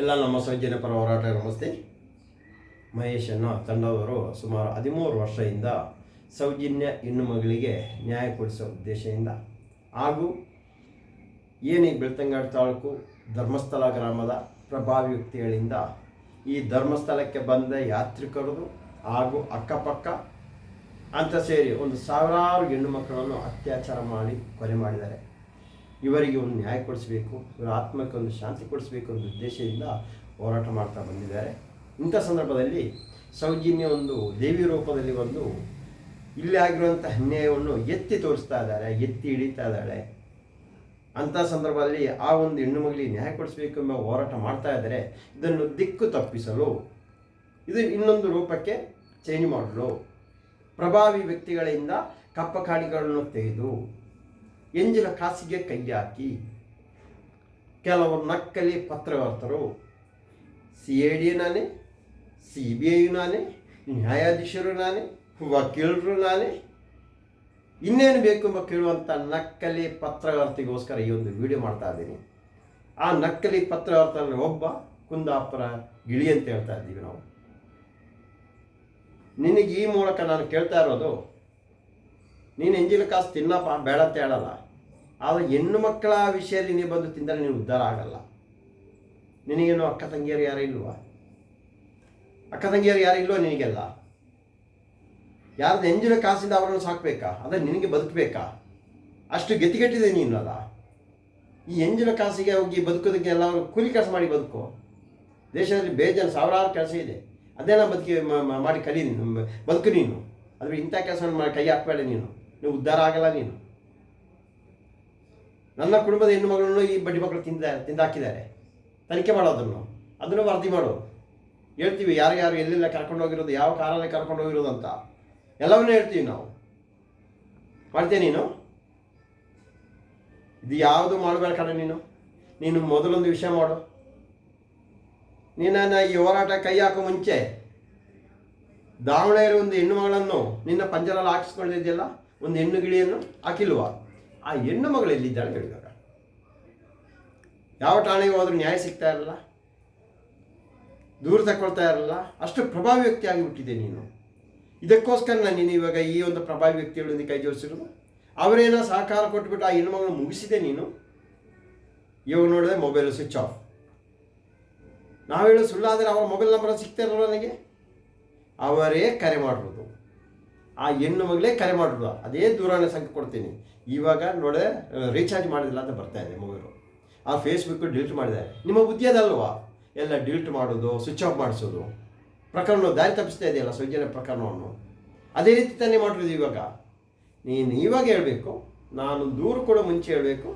ಎಲ್ಲ ನಮ್ಮ ಸೌಜನ್ಯ ಪರ ಹೋರಾಟ ನಮಸ್ತೆ. ಮಹೇಶನ್ನು ಅನ್ನೋ ತಂಡದವರು ಸುಮಾರು ಹದಿಮೂರು ವರ್ಷದಿಂದ ಸೌಜನ್ಯ ಹೆಣ್ಣು ಮಗಳಿಗೆ ನ್ಯಾಯ ಕೊಡಿಸೋ ಉದ್ದೇಶದಿಂದ ಹಾಗೂ ಏನೇ ಬೆಳ್ತಂಗಾಡು ತಾಲೂಕು, ಧರ್ಮಸ್ಥಳ ಗ್ರಾಮದ ಪ್ರಭಾವಿ ವ್ಯಕ್ತಿಗಳಿಂದ ಈ ಧರ್ಮಸ್ಥಳಕ್ಕೆ ಬಂದ ಯಾತ್ರಿಕರು ಹಾಗೂ ಅಕ್ಕಪಕ್ಕ ಅಂತ ಸೇರಿ ಒಂದು ಸಾವಿರಾರು ಹೆಣ್ಣು ಮಕ್ಕಳನ್ನು ಅತ್ಯಾಚಾರ ಮಾಡಿ ಕೊಲೆ ಮಾಡಿದ್ದಾರೆ. ಇವರಿಗೆ ಒಂದು ನ್ಯಾಯ ಕೊಡಿಸಬೇಕು, ಇವರ ಆತ್ಮಕ್ಕೆ ಒಂದು ಶಾಂತಿ ಕೊಡಿಸಬೇಕು ಅನ್ನೋ ಉದ್ದೇಶದಿಂದ ಹೋರಾಟ ಮಾಡ್ತಾ ಬಂದಿದ್ದಾರೆ. ಇಂಥ ಸಂದರ್ಭದಲ್ಲಿ ಸೌಜನ್ಯ ಒಂದು ದೇವಿ ರೂಪದಲ್ಲಿ ಒಂದು ಇಲ್ಲಿ ಆಗಿರುವಂಥ ಅನ್ಯಾಯವನ್ನು ಎತ್ತಿ ತೋರಿಸ್ತಾ ಇದ್ದಾರೆ, ಎತ್ತಿ ಹಿಡಿತಾ ಇದ್ದಾಳೆ ಅಂಥ ಸಂದರ್ಭದಲ್ಲಿ ಆ ಒಂದು ಹೆಣ್ಣು ಮಗಳಿಗೆ ನ್ಯಾಯ ಕೊಡಿಸಬೇಕು ಎಂಬ ಹೋರಾಟ ಮಾಡ್ತಾ ಇದ್ದಾರೆ. ಇದನ್ನು ದಿಕ್ಕು ತಪ್ಪಿಸಲು, ಇದು ಇನ್ನೊಂದು ರೂಪಕ್ಕೆ ಚೇಂಜ್ ಮಾಡಲು ಪ್ರಭಾವಿ ವ್ಯಕ್ತಿಗಳಿಂದ ಕಪ್ಪ ಕಾಡಿಗಳನ್ನು ತೆಗೆದು ಎಂಜಿನ ಕಾಸಿಗೆ ಕೈ ಹಾಕಿ ಕೆಲವರು ನಕ್ಕಲಿ ಪತ್ರಕರ್ತರು ಸಿ ಎ ಡಿ ನಾನೇ ಸಿ ಬಿ ಐ ನಾನೇ, ನ್ಯಾಯಾಧೀಶರು ನಾನೇ, ವಕೀಲರು ನಾನೇ, ಇನ್ನೇನು ಬೇಕು ಎಂಬ ಕೇಳುವಂಥ ನಕ್ಕಲಿ ಪತ್ರಕರ್ತಿಗೋಸ್ಕರ ಈ ಒಂದು ವಿಡಿಯೋ ಮಾಡ್ತಾ ಇದ್ದೀನಿ. ಆ ನಕ್ಕಲಿ ಪತ್ರಕರ್ತರಲ್ಲಿ ಒಬ್ಬ ಕುಂದಾಪುರ ಗಿಳಿ ಅಂತ ಹೇಳ್ತಾ ಇದ್ದೀವಿ ನಾವು. ನಿನಗೆ ಈ ಮೂಲಕ ನಾನು ಕೇಳ್ತಾ ಇರೋದು ನೀನು ಎಂಜಿನ ಕಾಸು ತಿನ್ನಪ್ಪ, ಬೇಡ ಅಂತ ಹೇಳಲ್ಲ. ಆದರೆ ಹೆಣ್ಣು ಮಕ್ಕಳ ವಿಷಯದಲ್ಲಿ ನೀವು ಬಂದು ತಿಂದರೆ ನೀನು ಉದ್ಧಾರ ಆಗಲ್ಲ. ನಿನಗೇನು ಅಕ್ಕ ತಂಗಿಯರು ಯಾರು ಇಲ್ವಾ? ಅಕ್ಕ ತಂಗಿಯರು ಯಾರು ಇಲ್ವೋ ನಿನಗೆಲ್ಲ? ಯಾರ್ದು ಎಂಜಿನ ಕಾಸಿಂದ ಅವರನ್ನು ಸಾಕಬೇಕಾ? ಅಂದರೆ ನಿನಗೆ ಬದುಕಬೇಕಾ? ಅಷ್ಟು ಗೆತಿಗೆಟ್ಟಿದೆ ನೀನು ಅಲ್ಲ. ಈ ಎಂಜಿನ ಕಾಸಿಗೆ ಹೋಗಿ ಬದುಕೋದಕ್ಕೆ ಎಲ್ಲ ಕೂಲಿ ಕೆಲಸ ಮಾಡಿ ಬದುಕು. ದೇಶದಲ್ಲಿ ಬೇಜಾರು ಸಾವಿರಾರು ಕೆಲಸ ಇದೆ. ಅದೇನ ಬದುಕಿ, ಮ- ಮ- ಮಾಡಿ ಕಲಿ ನೀನು ಬದುಕು ನೀನು. ಆದರೆ ಇಂಥ ಕೆಲಸವನ್ನು ಮಾಡಿ ಕೈ ಹಾಕಬೇಡ ನೀನು. ನೀವು ಉದ್ಧಾರ ಆಗಲ್ಲ ನೀನು. ನನ್ನ ಕುಟುಂಬದ ಹೆಣ್ಣು ಮಗಳನ್ನು ಈ ಬಡ್ಡಿ ಮಕ್ಕಳು ತಿಂದ, ತಿಂದಾಕಿದ್ದಾರೆ. ತನಿಖೆ ಮಾಡೋದನ್ನು ಅದನ್ನು. ವರದಿ ಮಾಡು. ಹೇಳ್ತೀವಿ ಯಾರು ಯಾರು ಎಲ್ಲೆಲ್ಲ ಕರ್ಕೊಂಡು ಹೋಗಿರೋದು, ಯಾವ ಕಾರಲ್ಲಿ ಕರ್ಕೊಂಡು ಹೋಗಿರೋದು ಅಂತ. ಎಲ್ಲವನ್ನೂ ಹೇಳ್ತೀವಿ ನಾವು. ಮಾಡ್ತೀಯ ನೀನು? ಇದು ಯಾವುದು ಮಾಡಬೇಡ ಕಣ ನೀನು? ನೀನು ಮೊದಲೊಂದು ವಿಷಯ ಮಾಡು. ನಿನ್ನ ಈ ಹೋರಾಟ ಕೈ ಹಾಕೋ ಮುಂಚೆ ದಾವಣಗೆರೆ ಒಂದು ಹೆಣ್ಣು ಮಗಳನ್ನು ನಿನ್ನ ಪಂಜರಲ್ಲಿ ಹಾಕಿಸ್ಕೊಂಡಿದ್ಯಲ್ಲ? ಒಂದು ಹೆಣ್ಣು ಗಿಳಿಯನ್ನು ಅಖಿಲುವ ಆ ಹೆಣ್ಣು ಮಗಳು ಎಲ್ಲಿದ್ದಾಳೆ ಹೇಳಿದಾಗ. ಯಾವ ಠಾಣೆಗೆ ಹೋದ್ರೂ ನ್ಯಾಯ ಸಿಗ್ತಾ ಇರಲ್ಲ, ದೂರ ತಗೊಳ್ತಾ ಇರಲ್ಲ, ಅಷ್ಟು ಪ್ರಭಾವಿ ವ್ಯಕ್ತಿ ಆಗಿಬಿಟ್ಟಿದೆ ನೀನು. ಇದಕ್ಕೋಸ್ಕರ ನಾನು ನೀನು ಇವಾಗ ಈ ಒಂದು ಪ್ರಭಾವಿ ವ್ಯಕ್ತಿಗಳೊಂದಿಗೆ ಕೈ ಜೋಡಿಸಿರೋದು. ಅವರೇನೋ ಸಹಕಾರ ಕೊಟ್ಟುಬಿಟ್ಟು ಆ ಹೆಣ್ಣು ಮಗಳನ್ನು ಮುಗಿಸಿದೆ ನೀನು. ಇವಾಗ ನೋಡಿದ್ರೆ ಮೊಬೈಲು ಸ್ವಿಚ್ ಆಫ್. ನಾವು ಹೇಳೋ ಸುಳ್ಳಾದರೆ ಅವರ ಮೊಬೈಲ್ ನಂಬರ್ ಸಿಗ್ತಾ ಇರಲ್ಲ ನನಗೆ? ಅವರೇ ಕರೆ ಮಾಡಿರೋದು ಆ ಹೆಣ್ಣು ಮಗಳೇ ಕರೆ ಮಾಡಿಬಿಡುವ. ಅದೇ ದೂರವಾಣಿ ಸಂಖ್ಯೆ ಕೊಡ್ತೀನಿ. ಇವಾಗ ನೋಡಿದೆ ರೀಚಾರ್ಜ್ ಮಾಡಿದಿಲ್ಲ ಅಂತ ಬರ್ತಾ ಇದೆ ಮೊಬೈಲು ಆ ಫೇಸ್ಬುಕ್ ಡಿಲೀಟ್ ಮಾಡಿದೆ ನಿಮ್ಮ ಬುದ್ಧಿ ಎಲ್ಲ ಡಿಲೀಟ್ ಮಾಡೋದು ಸ್ವಿಚ್ ಆಫ್ ಮಾಡಿಸೋದು. ಪ್ರಕರಣ ದಾರಿ ತಪ್ಪಿಸ್ತಾ ಇದೆಯಲ್ಲ ಸೌಜನ್ಯ ಪ್ರಕರಣವನ್ನು. ಅದೇ ರೀತಿ ತಾನೇ ಮಾಡಿರೋದು ಇವಾಗ. ನೀನು ಇವಾಗ ಹೇಳಬೇಕು, ನಾನು ದೂರು ಕೂಡ ಮುಂಚೆ ಹೇಳಬೇಕು,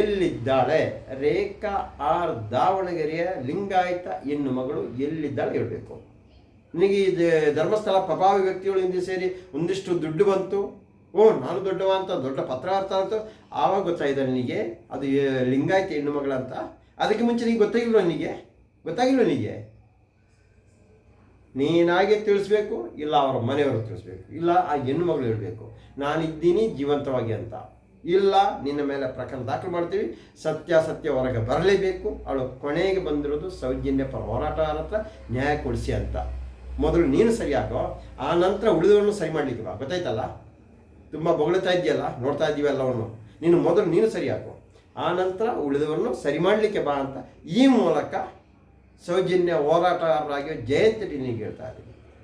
ಎಲ್ಲಿದ್ದಾಳೆ? ರೇಖಾ ಆರ್ ದಾವಣಗೆರೆಯ ಲಿಂಗಾಯತ ಹೆಣ್ಣು ಮಗಳು ಎಲ್ಲಿದ್ದಾಳೆ ಹೇಳಬೇಕು. ನಿನಗೆ ಈ ಧರ್ಮಸ್ಥಳ ಪ್ರಭಾವಿ ವ್ಯಕ್ತಿಗಳು ಹಿಂದೆ ಸೇರಿ ಒಂದಿಷ್ಟು ದುಡ್ಡು ಬಂತು. ಓ, ನಾನು ದೊಡ್ಡವ ಅಂತ, ದೊಡ್ಡ ಪತ್ರಾರ್ಥ ಅಂತ. ಆವಾಗ ಗೊತ್ತಾಯಿದೆ ನಿನಗೆ? ಅದು ಲಿಂಗಾಯಿತ ಹೆಣ್ಣು ಮಗಳಂತ ಅದಕ್ಕೆ ಮುಂಚೆ ನಿಂಗೆ ಗೊತ್ತಾಗಿಲ್ವ ನಿನಗೆ? ಗೊತ್ತಾಗಿಲ್ವ ನಿನಗೆ? ನೀನಾಗೆ ತಿಳಿಸ್ಬೇಕು, ಇಲ್ಲ ಅವರ ಮನೆಯವರು ತಿಳಿಸ್ಬೇಕು. ಇಲ್ಲ, ಆ ಹೆಣ್ಣು ಮಗಳು ಹೇಳಬೇಕು ನಾನಿದ್ದೀನಿ ಜೀವಂತವಾಗಿ ಅಂತ. ಇಲ್ಲ, ನಿನ್ನ ಮೇಲೆ ಪ್ರಕರಣ ದಾಖಲು ಮಾಡ್ತೀವಿ. ಸತ್ಯ ಹೊರಗೆ ಬರಲೇಬೇಕು. ಅವಳು ಕೊನೆಗೆ ಬಂದಿರೋದು ಸೌಜನ್ಯ ಪರ ಹೋರಾಟ ಹತ್ರ ನ್ಯಾಯ ಕೊಡಿಸಿ ಅಂತ. ಮೊದಲು ನೀನು ಸರಿ ಹಾಕೋ, ಆ ನಂತರ ಉಳಿದವನು ಸರಿ ಮಾಡಲಿಕ್ಕೆ ಗೊತ್ತಾಯ್ತಲ್ಲ? ತುಂಬ ಬೊಗಳ್ತಾ ಇದೆಯಲ್ಲ ನೋಡ್ತಾ ಇದ್ದೀವಿ ಎಲ್ಲವನ್ನು ನೀನು ಮೊದಲು ನೀನು ಸರಿ ಹಾಕೋ. ಆ ನಂತರ ಉಳಿದವರನ್ನು ಸರಿ ಮಾಡಲಿಕ್ಕೆ ಬಾ ಅಂತ ಈ ಮೂಲಕ ಸೌಜನ್ಯ ಹೋರಾಟಗಾರರಾಗಿ ಜಯಂತಿ ನಿನಗೆ ಹೇಳ್ತಾ ಇದ್ದೀನಿ.